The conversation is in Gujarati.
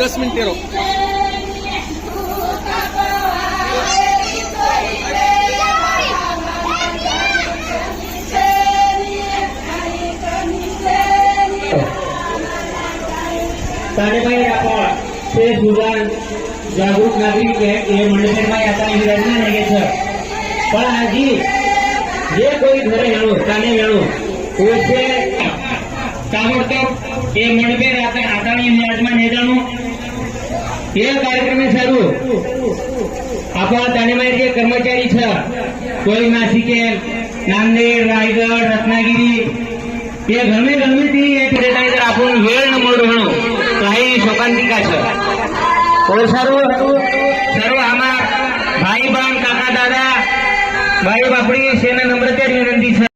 દસ મિનિટ તેરો તે સુધાર જાગૃત નાગરિક છે. એ મંડળમાં યાત્રાની રચના લાગે છે. પણ આજે જે કોઈ ઘરે જાણો તાને જાણો એ છે તાબડતોબ એ મંડપે રાતે આટાણી નેજાણું. એ કાર્યક્રમે શરૂ આપણા તાનેમાઈ જે કર્મચારી છે. કોઈ નાસિકે નાંદેડ રાયગઢ, રત્નાગીરી. એ ગમે ગમે તે એક રેટાઈઝર આપણું વેળ ન તો અહીં શોકાંતિકા છે. કોઈ સારું. સારું, આમાં ભાઈ બહેન કાકા, દાદા, ભાઈ, બાપડી સેના નમ્રતા વિનંતી છે.